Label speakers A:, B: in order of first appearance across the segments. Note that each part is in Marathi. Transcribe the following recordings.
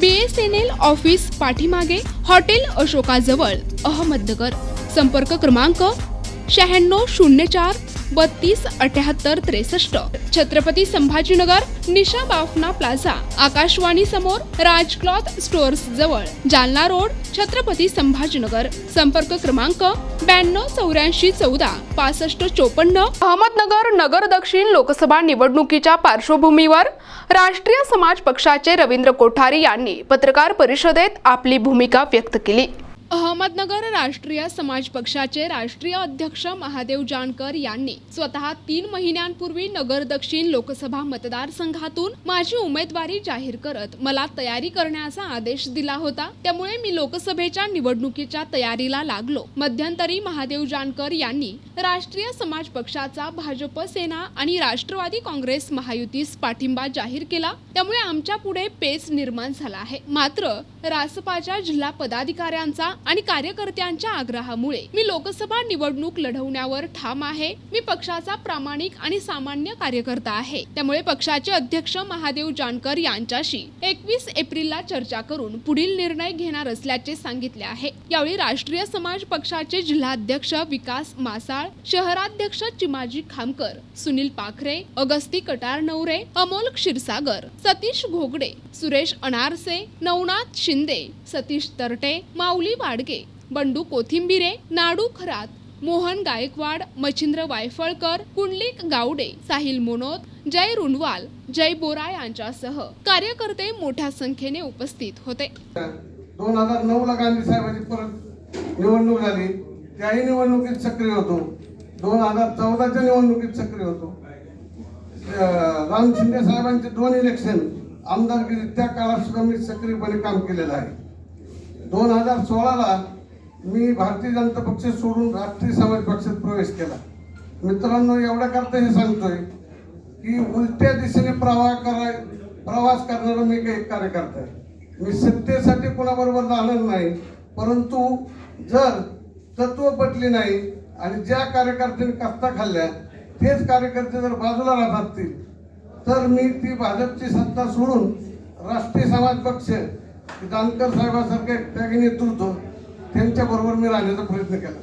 A: B S N L office पाठीमागे हॉटेल अशोकाजवळ अहमदनगर. संपर्क क्रमांक शहाण्णव शून्य चार बत्तीस अठ्याहत्तर त्रेसष्ट. छत्रपती संभाजीनगर निशा बाफना प्लाझा आकाशवाणी समोर राज क्लॉथ स्टोअर्स जवळ जालना रोड छत्रपती संभाजीनगर. संपर्क क्रमांक ब्याण्णव चौऱ्याऐंशी चौदा पासष्ट चोपन्न. अहमदनगर नगर दक्षिण लोकसभा निवडणुकीच्या पार्श्वभूमीवर राष्ट्रीय समाज पक्षाचे रवींद्र कोठारी यांनी पत्रकार परिषदेत आपली भूमिका व्यक्त केली. अहमदनगर राष्ट्रीय समाज पक्षाचे राष्ट्रीय अध्यक्ष महादेव जानकर यांनी स्वतः तीन महिन्यांपूर्वी नगर दक्षिण लोकसभा मतदारसंघातून माझी उमेदवारी जाहीर करत मला तयारी करण्याचा आदेश दिला होता. त्यामुळे मी लोकसभेच्या निवडणुकीच्या तयारीला लागलो. मध्यंतरी महादेव जानकर यांनी राष्ट्रीय समाज पक्षाचा भाजप सेना आणि राष्ट्रवादी काँग्रेस महायुतीस पाठिंबा जाहीर केला. त्यामुळे आमच्या पुढे पेच निर्माण झाला आहे. मात्र रासपाच्या जिल्हा पदाधिकाऱ्यांचा आणि कार्यकर्त्यांच्या आग्रहामुळे मी लोकसभा निवडणूक लढवण्यावर ठाम आहे. मी पक्षाचा प्रामाणिक आणि सामान्य कार्यकर्ता आहे. त्यामुळे पक्षाचे अध्यक्ष महादेव जानकर यांच्याशी एकवीस एप्रिलला चर्चा करून पुढील निर्णय घेणार असल्याचे सांगितले आहे. यावेळी राष्ट्रीय समाज पक्षाचे जिल्हाध्यक्ष विकास मासाळ शहराध्यक्ष चिमाजी खामकर सुनील पाखरे अगस्ती कटार नवरे अमोल क्षीरसागर सतीश घोगडे सुरेश अनारसे नवनाथ शिंदे सतीश तरटे माऊली वाडगे बंडू कोथिंबिरे नाडू खरात मोहन गायकवाड मच्छिंद्र वायफळकर कुंडलिक गावडे साहिल मोनोत जय रुंडवाल जय बोरा यांच्यासह कार्यकर्ते मोठ्या संख्येने उपस्थित होते.
B: दोन हजार नऊ ला गांधी साहेबांची परत निवडणूक झाली. त्याही निवडणुकीत सक्रिय होतो. दोन हजार चौदाच्या निवडणुकीत सक्रिय होतो. राम शिंदे साहेबांचे दोन इलेक्शन आमदारकी त्या काळात सुद्धा मी सक्रियपणे काम केलेलं आहे. दोन हजार सोळाला मी भारतीय जनता पक्ष सोडून राष्ट्रीय समाज पक्षात प्रवेश केला. मित्रांनो एवढ्या करता हे सांगतोय की उलट्या दिशेने प्रवाह कराय प्रवास करणारा मी काही कार्यकर्ता आहे. मी सत्तेसाठी कोणाबरोबर जाणार नाही परंतु जर तत्व पटली नाही आणि ज्या कार्यकर्त्यांनी कस्ता खाल्ल्या तेच कार्यकर्ते जर बाजूला राहत असतील तर मी ती भाजपची सत्ता सोडून राष्ट्रीय समाज पक्ष जानकर साहेबासारखे त्यागी नेतृत्व त्यांच्याबरोबर मी राहण्याचा प्रयत्न केला.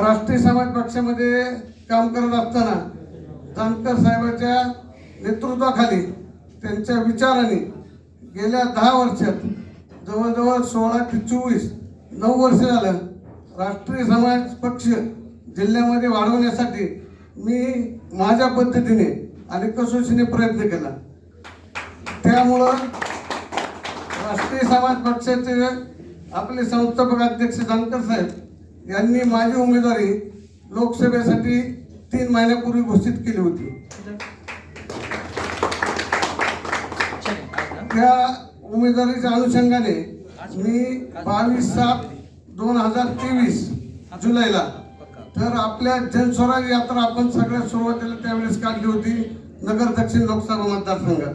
B: राष्ट्रीय समाज पक्षामध्ये काम करत असताना जानकर साहेबाच्या नेतृत्वाखाली त्यांच्या विचाराने गेल्या दहा वर्षात जवळजवळ सोळा ते चोवीस नऊ वर्ष झालं राष्ट्रीय समाज पक्ष जिल्ह्यामध्ये वाढवण्यासाठी मी माझ्या पद्धतीने आणि कसोशीने प्रयत्न केला. त्यामुळं राष्ट्रीय समाज पक्षाचे आपले संस्थापक अध्यक्ष जानकर साहेब यांनी माझी उमेदवारी लोकसभेसाठी तीन महिन्यापूर्वी घोषित केली होती. त्या उमेदवारीच्या अनुषंगाने मी बावीस सात दोन हजार तेवीस जुलैला तर आपल्या जनस्वराज यात्रा आपण सगळ्यात सुरुवातीला त्यावेळेस काढली होती नगर दक्षिण लोकसभा मतदारसंघात.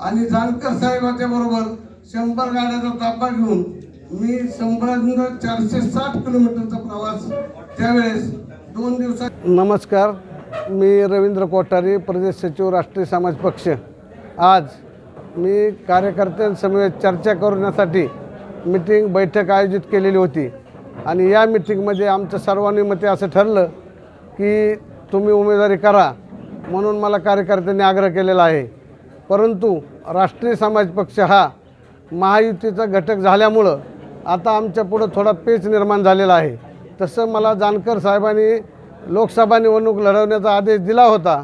B: आणि जानकर साहेबाच्या बरोबर शंभर गाड्याचा ताबा घेऊन मी संबंध चारशे साठ किलोमीटरचा प्रवास त्यावेळेस दोन दिवसात नमस्कार मी रवींद्र कोठारी प्रदेश सचिव राष्ट्रीय समाज पक्ष. आज मी कार्यकर्त्यांसमवेत चर्चा करण्यासाठी मिटिंग बैठक आयोजित केलेली होती. आणि या मिटिंगमध्ये आमचं सर्वानुमते असं ठरलं की तुम्ही उमेदवारी करा म्हणून मला कार्यकर्त्यांनी आग्रह केलेला आहे. परंतु राष्ट्रीय समाज पक्ष हा महायुतीचा घटक झाल्यामुळं आता आमच्या पुढं थोडा पेच निर्माण झालेला आहे. तसं मला जानकर साहेबांनी लोकसभा निवडणूक लढवण्याचा आदेश दिला होता.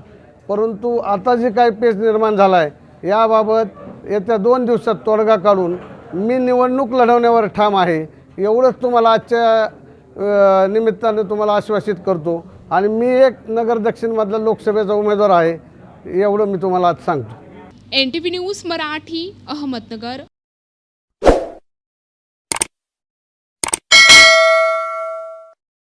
B: परंतु आता जे काही पेच निर्माण झाला आहे याबाबत येत्या दोन दिवसात तोडगा काढून मी निवडणूक लढवण्यावर ठाम आहे. एवढंच तुम्हाला आजच्या निमित्ताने तुम्हाला आश्वासित करतो. आणि मी एक नगर दक्षिणमधला लोकसभेचा उमेदवार आहे एवढं मी तुम्हाला आज सांगतो.
A: N T V news Marathi Ahmednagar.